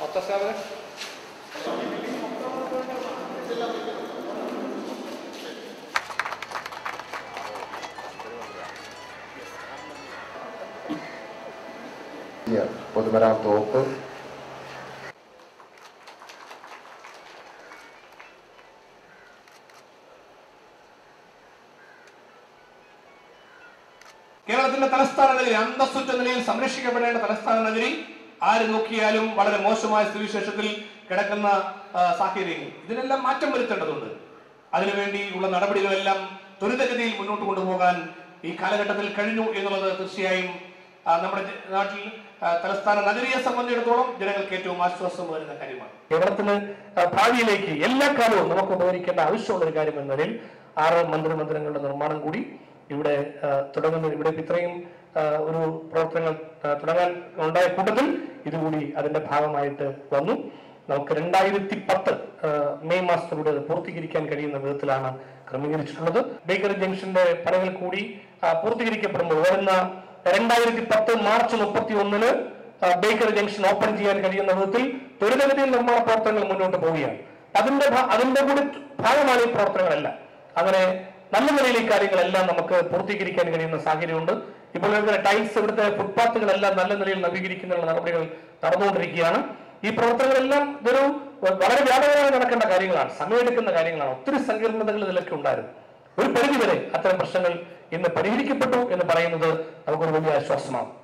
Otta serve? Yeah, Podmaram Topal. കേരളത്തിന്റെ തലസ്ഥാന നഗരി അന്തസ്സുറ്റ നിലയിൽ സംരക്ഷിക്കപ്പെടേണ്ട തലസ്ഥാന നഗരി ആര് നോക്കിയാലും വളരെ മോശമായ സ്ഥിതിവിശേഷത്തിൽ കിടക്കുന്ന സാഹചര്യങ്ങൾ. ഇതിനെല്ലാം മാറ്റം വരുത്തേണ്ടതുണ്ട്. അതിനുവേണ്ടിയുള്ള നടപടികളെല്ലാം ത്വരിതഗതിയിൽ മുന്നോട്ട് കൊണ്ടുപോകാൻ ഈ കാലഘട്ടത്തിൽ കഴിഞ്ഞു എന്നുള്ളത് തീർച്ചയായും നമ്മുടെ നാട്ടിൽ തലസ്ഥാന നഗരിയെ സംബന്ധിച്ചിടത്തോളം ജനങ്ങൾക്ക് ഏറ്റവും ആശ്വാസം വരുന്ന കാര്യമാണ്. കേരളത്തിന് ഭാവിയിലേക്ക് എല്ലാ കാലവും നമുക്ക് ഉപകരിക്കേണ്ട ആവശ്യമുള്ള ഒരു കാര്യം എന്ന നിലയിൽ ആറ് മന്ത്രിമന്ദിരങ്ങളുടെ നിർമ്മാണം കൂടി ഇവിടെ തുടങ്ങുന്നത്. ഇവിടെ ഇത്രയും ഒരു പ്രവർത്തനങ്ങൾ തുടങ്ങാൻ ഉണ്ടായ കൂട്ടത്തിൽ ഇതുകൂടി അതിന്റെ ഭാഗമായിട്ട് വന്നു. നമുക്ക് രണ്ടായിരത്തി പത്ത് മെയ് മാസത്തിലൂടെ പൂർത്തീകരിക്കാൻ കഴിയുന്ന വിധത്തിലാണ് ക്രമീകരിച്ചിട്ടുള്ളത്. ബേക്കറി ജംഗ്ഷന്റെ പണികൾ കൂടി പൂർത്തീകരിക്കപ്പെടുമ്പോൾ വരുന്ന രണ്ടായിരത്തി പത്ത് മാർച്ച് മുപ്പത്തി ഒന്നിന് ബേക്കറി ജംഗ്ഷൻ ഓപ്പൺ ചെയ്യാൻ കഴിയുന്ന വിധത്തിൽ ത്വരിതഗതിയിൽ നിർമ്മാണ പ്രവർത്തനങ്ങൾ മുന്നോട്ട് പോവുകയാണ്. അതിന്റെ അതിന്റെ കൂടി ഭാഗമാണ് ഈ പ്രവർത്തനങ്ങളെല്ലാം. അങ്ങനെ നല്ല നിലയിൽ ഈ കാര്യങ്ങളെല്ലാം നമുക്ക് പൂർത്തീകരിക്കാൻ കഴിയുന്ന സാഹചര്യമുണ്ട്. ഇപ്പോൾ ഇവിടുത്തെ ടൈൽസ് ഇവിടുത്തെ ഫുട്പാത്തുകളെല്ലാം നല്ല നിലയിൽ നവീകരിക്കുന്നതിനുള്ള നടപടികൾ നടന്നുകൊണ്ടിരിക്കുകയാണ്. ഈ പ്രവർത്തനങ്ങളെല്ലാം ഇതൊരു വളരെ വ്യാപകമായി നടക്കേണ്ട കാര്യങ്ങളാണ്. സമയമെടുക്കുന്ന കാര്യങ്ങളാണ്. ഒത്തിരി സങ്കീർണതകൾ ഇതിലൊക്കെ ഉണ്ടായിരുന്നു. ഒരു പരിധിവരെ അത്തരം പ്രശ്നങ്ങൾ ഇന്ന് പരിഹരിക്കപ്പെട്ടു എന്ന് പറയുന്നത് നമുക്കൊരു വലിയ ആശ്വാസമാണ്.